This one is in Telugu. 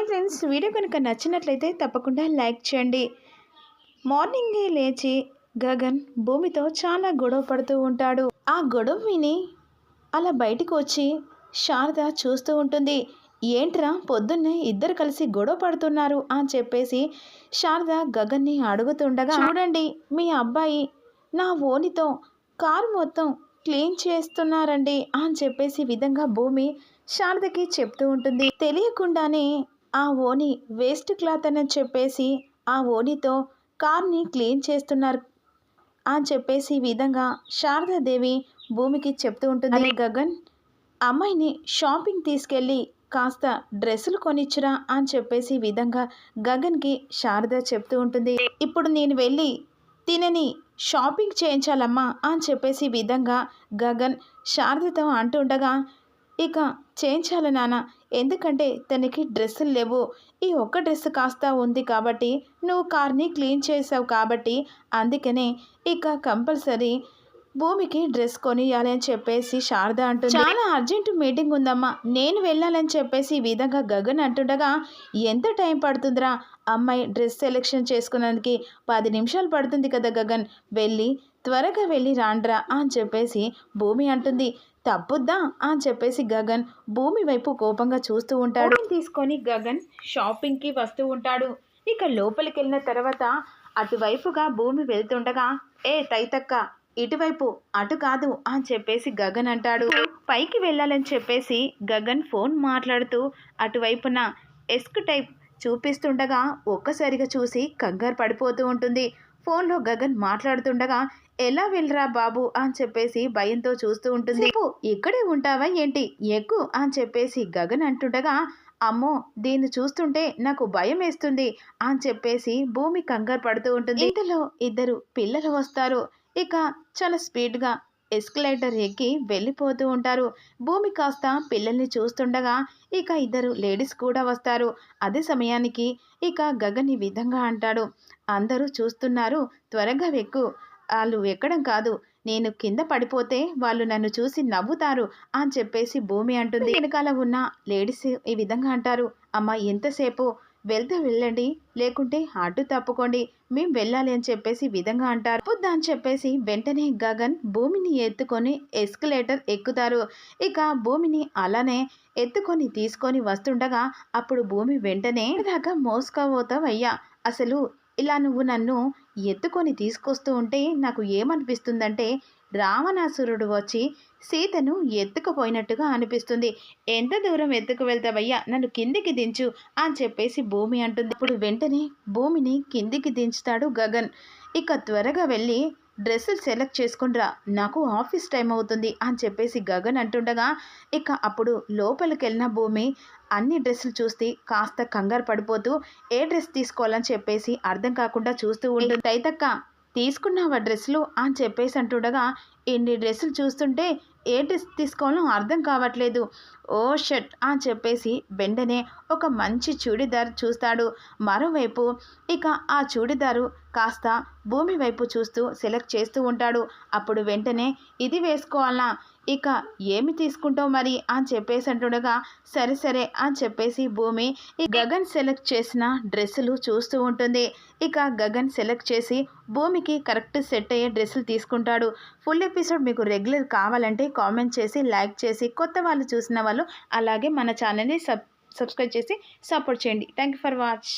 హాయ్ ఫ్రెండ్స్ వీడియో కనుక నచ్చినట్లయితే తప్పకుండా లైక్ చేయండి. మార్నింగే లేచి గగన్ భూమితో చాలా గొడవ పడుతూ ఉంటాడు. ఆ గొడవ విని అలా బయటికి వచ్చి శారద చూస్తూ ఉంటుంది. ఏంట్రా పొద్దున్నే ఇద్దరు కలిసి గొడవ పడుతున్నారు అని చెప్పేసి శారద గగన్ని అడుగుతుండగా చూడండి మీ అబ్బాయి నా ఓనితో కారు మొత్తం క్లీన్ చేస్తున్నారండి అని చెప్పేసి విధంగా భూమి శారదకి చెప్తూ ఉంటుంది. తెలియకుండానే ఆ ఓని వేస్ట్ క్లాత్ అని చెప్పేసి ఆ ఓనితో కార్ని క్లీన్ చేస్తున్నారు అని చెప్పేసి ఈ విధంగా శారదాదేవి భూమికి చెప్తూ ఉంటుంది. గగన్ అమ్మాయిని షాపింగ్ తీసుకెళ్ళి కాస్త డ్రెస్సులు కొనిచ్చురా అని చెప్పేసి విధంగా గగన్కి శారద చెప్తూ ఉంటుంది. ఇప్పుడు నేను వెళ్ళి తినని షాపింగ్ చేయించాలమ్మా అని చెప్పేసి విధంగా గగన్ శారదతో అంటుండగా ఇక చేయించాలి నాన్న. ఎందుకంటే తనకి డ్రెస్సులు లేవు. ఈ ఒక్క డ్రెస్ కాస్త ఉంది కాబట్టి నువ్వు కార్ని క్లీన్ చేసావు కాబట్టి అందుకనే ఇక కంపల్సరీ భూమికి డ్రెస్ కొనియాలి అని చెప్పేసి శారద అంటుంది. చాలా అర్జెంట్ మీటింగ్ ఉందమ్మా. నేను వెళ్ళాలని చెప్పేసి ఈ విధంగా గగన్ అంటుండగా ఎంత టైం పడుతుందిరా? అమ్మాయి డ్రెస్ సెలెక్షన్ చేసుకున్నందుకు పది నిమిషాలు పడుతుంది కదా గగన్. వెళ్ళి త్వరగా వెళ్ళి రాండ్రా అని చెప్పేసి భూమి అంటుంది. తప్పుద్దా? అని చెప్పేసి గగన్ భూమి వైపు కోపంగా చూస్తూ ఉంటాడు. తీసుకొని గగన్ షాపింగ్కి వస్తూ ఉంటాడు. ఇక లోపలికి వెళ్ళిన తర్వాత అటువైపుగా భూమి వెళ్తుండగా ఏ తైతక్క ఇటువైపు అటు కాదు అని చెప్పేసి గగన్ అంటాడు. పైకి వెళ్ళాలని చెప్పేసి గగన్ ఫోన్ మాట్లాడుతూ అటువైపున ఎస్క్ టైప్ చూపిస్తుండగా ఒక్కసారిగా చూసి కంగారు పడిపోతూ ఉంటుంది. ఫోన్లో గగన్ మాట్లాడుతుండగా ఎలా వెళ్ళరా బాబు? అని చెప్పేసి భయంతో చూస్తూ ఉంటుంది. ఇక్కడే ఉంటావా ఏంటి? ఎక్కు? అని చెప్పేసి గగన్ అంటుండగా అమ్మో దీన్ని చూస్తుంటే నాకు భయం వేస్తుంది అని చెప్పేసి భూమి కంగారు పడుతూ ఉంటుంది. ఇంతలో ఇద్దరు పిల్లలు వస్తారు. ఇక చాలా స్పీడ్గా ఎస్కలేటర్ ఎక్కి వెళ్ళిపోతూ ఉంటారు. భూమి కాస్త పిల్లల్ని చూస్తుండగా ఇక ఇద్దరు లేడీస్ కూడా వస్తారు. అదే సమయానికి ఇక గగన్ ఈ విధంగా అంటాడు. అందరూ చూస్తున్నారు. త్వరగా వెక్కు. వాళ్ళు ఎక్కడం కాదు. నేను కింద పడిపోతే వాళ్ళు నన్ను చూసి నవ్వుతారు అని చెప్పేసి భూమి అంటుంది. వెనకాల ఉన్న లేడీస్ ఈ విధంగా అంటారు. అమ్మ ఎంతసేపు వెళ్తే వెళ్ళండి లేకుంటే అడ్డు తప్పుకోండి. మేము వెళ్ళాలి అని చెప్పేసి విధంగా అంటారు. వద్దా అని చెప్పేసి వెంటనే గగన్ భూమిని ఎత్తుకొని ఎస్కలేటర్ ఎక్కుతారు. ఇక భూమిని అలానే ఎత్తుకొని తీసుకొని వస్తుండగా అప్పుడు భూమి వెంటనే దాకా మోసుకోబోతావయ్యా అసలు ఇలా నువ్వు నన్ను ఎత్తుకొని తీసుకొస్తూ ఉంటే నాకు ఏమనిపిస్తుందంటే రావణాసురుడు వచ్చి సీతను ఎత్తుకుపోయినట్టుగా అనిపిస్తుంది. ఎంత దూరం ఎత్తుకు వెళ్తావయ్యా? నన్ను కిందికి దించు అని చెప్పేసి భూమి అంటుంది. ఇప్పుడు వెంటనే భూమిని కిందికి దించుతాడు గగన్. ఇక త్వరగా వెళ్ళి డ్రెస్సులు సెలెక్ట్ చేసుకునిరా నాకు ఆఫీస్ టైం అవుతుంది అని చెప్పేసి గగన్ అంటుండగా ఇక అప్పుడు లోపలికి వెళ్ళిన భూమి అన్ని డ్రెస్సులు చూస్తే కాస్త కంగారు పడిపోతూ ఏ డ్రెస్ తీసుకోవాలని చెప్పేసి అర్థం కాకుండా చూస్తూ ఉంటుంది. తైతక్క తీసుకున్నావా డ్రెస్సులు? అని చెప్పేసి అంటుండగా ఇన్ని డ్రెస్సులు చూస్తుంటే ఏ డ్రెస్ తీసుకోవాలో అర్థం కావట్లేదు. ఓ షర్ట్ అని చెప్పేసి వెంటనే ఒక మంచి చూడిదార్ చూస్తాడు. మరోవైపు ఇక ఆ చూడిదారు కాస్త భూమి వైపు చూస్తూ సెలెక్ట్ చేస్తూ ఉంటాడు. అప్పుడు వెంటనే ఇది వేసుకోవాలా? ఇక ఏమి తీసుకుంటావు మరి అని చెప్పేసి అంటుండగా సరే సరే అని చెప్పేసి భూమి ఈ గగన్ సెలెక్ట్ చేసిన డ్రెస్సులు చూస్తూ ఉంటుంది. ఇక గగన్ సెలెక్ట్ చేసి భూమికి కరెక్ట్ సెట్ అయ్యే డ్రెస్సులు తీసుకుంటాడు. ఫుల్ ఎపిసోడ్ మీకు రెగ్యులర్ కావాలంటే కామెంట్ చేసి లైక్ చేసి కొత్త వాళ్ళు చూసిన వాళ్ళు అలాగే మన ఛానల్ని సబ్ సబ్స్క్రైబ్ చేసి సపోర్ట్ చేయండి. Thank you for watch